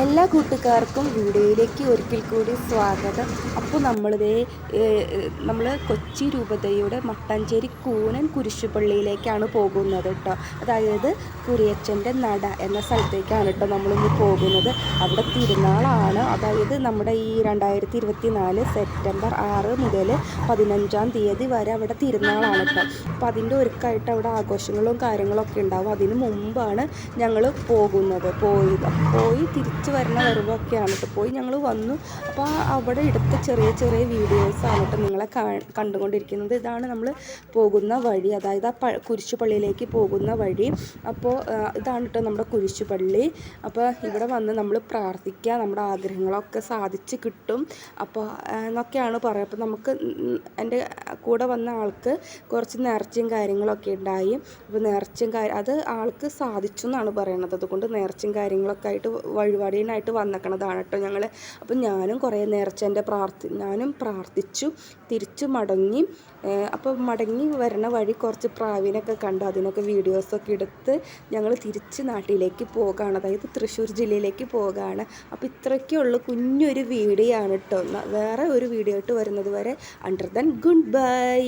എല്ലാ കൂട്ടുകാർക്കും വീഡിയോയിലേക്ക് ഒരിക്കൽ കൂടി സ്വാഗതം. അപ്പോൾ നമ്മളിതേ നമ്മൾ കൊച്ചി രൂപതയുടെ മട്ടാഞ്ചേരി കൂനൻ കുരിശുപള്ളിയിലേക്കാണ് പോകുന്നത് കേട്ടോ അതായത് കുരിയച്ചന്റെ നട എന്ന സ്ഥലത്തേക്കാണ് കേട്ടോ നമ്മളിന്ന് പോകുന്നത്. അവിടെ തിരുനാളാണ്. അതായത് നമ്മുടെ ഈ രണ്ടായിരത്തി ഇരുപത്തി നാല് സെപ്റ്റംബർ ആറ് മുതൽ പതിനഞ്ചാം തീയതി വരെ അവിടെ തിരുനാളാണ് കേട്ടോ അപ്പോൾ അതിന്റെ ഒരുക്കായിട്ട് അവിടെ ആഘോഷങ്ങളും കാര്യങ്ങളൊക്കെ ഉണ്ടാവും. അതിന് മുമ്പാണ് ഞങ്ങൾ പോകുന്നത്. പോയി പോയി തിരിച്ച് വരുന്ന വരവൊക്കെയാണ് കേട്ടോ പോയി ഞങ്ങൾ വന്നു. അപ്പോൾ അവിടെ എടുത്ത ചെറിയ ചെറിയ വീഡിയോസ് കേട്ടോ നിങ്ങളെ കണ്ടുകൊണ്ടിരിക്കുന്നത്. ഇതാണ് നമ്മൾ പോകുന്ന വഴി. അതായത് ആ കുരിശുപള്ളിയിലേക്ക് പോകുന്ന വഴി. അപ്പോൾ ഇതാണ് കേട്ടോ നമ്മുടെ കുരിശുപള്ളി. അപ്പോൾ ഇവിടെ വന്ന് നമ്മൾ പ്രാർത്ഥിക്കുക നമ്മുടെ ആഗ്രഹങ്ങളൊക്കെ സാധിച്ച് കിട്ടും. അപ്പോൾ എന്നൊക്കെയാണ് പറയുക അപ്പോൾ നമുക്ക് എന്റെ കൂടെ വന്ന ആൾക്ക് കുറച്ച് നേർച്ചയും കാര്യങ്ങളൊക്കെ ഉണ്ടായി. അപ്പോൾ നേർച്ചയും കാര്യം അത് ആൾക്ക് സാധിച്ചു എന്നാണ് പറയുന്നത് അതുകൊണ്ട് നേർച്ചയും കാര്യങ്ങളൊക്കെ ആയിട്ട് വഴിപാടിനായിട്ട് വന്നേക്കണതാണ് കേട്ടോ ഞങ്ങൾ അപ്പം ഞാനും കുറേ നേർച്ചേന്റെ പ്രാർത്ഥി ഞാനും പ്രാർത്ഥിച്ചു തിരിച്ചു മടങ്ങി അപ്പോൾ മടങ്ങി വരണ വഴി കുറച്ച് പ്രാവിനൊക്കെ കണ്ട് അതിനൊക്കെ വീഡിയോസൊക്കെ എടുത്ത് ഞങ്ങൾ തിരിച്ച് നാട്ടിലേക്ക് പോകുകയാണ് അതായത് തൃശ്ശൂർ ജില്ലയിലേക്ക് പോകുകയാണ് അപ്പോൾ ഇത്രയ്ക്കുള്ള കുഞ്ഞൊരു വീഡിയോ ആണ് കേട്ടോ വേറെ ഒരു വീഡിയോ ആയിട്ട് വരുന്നത് വരെ അണ്ടർ ദൻ ഗുഡ് ബൈ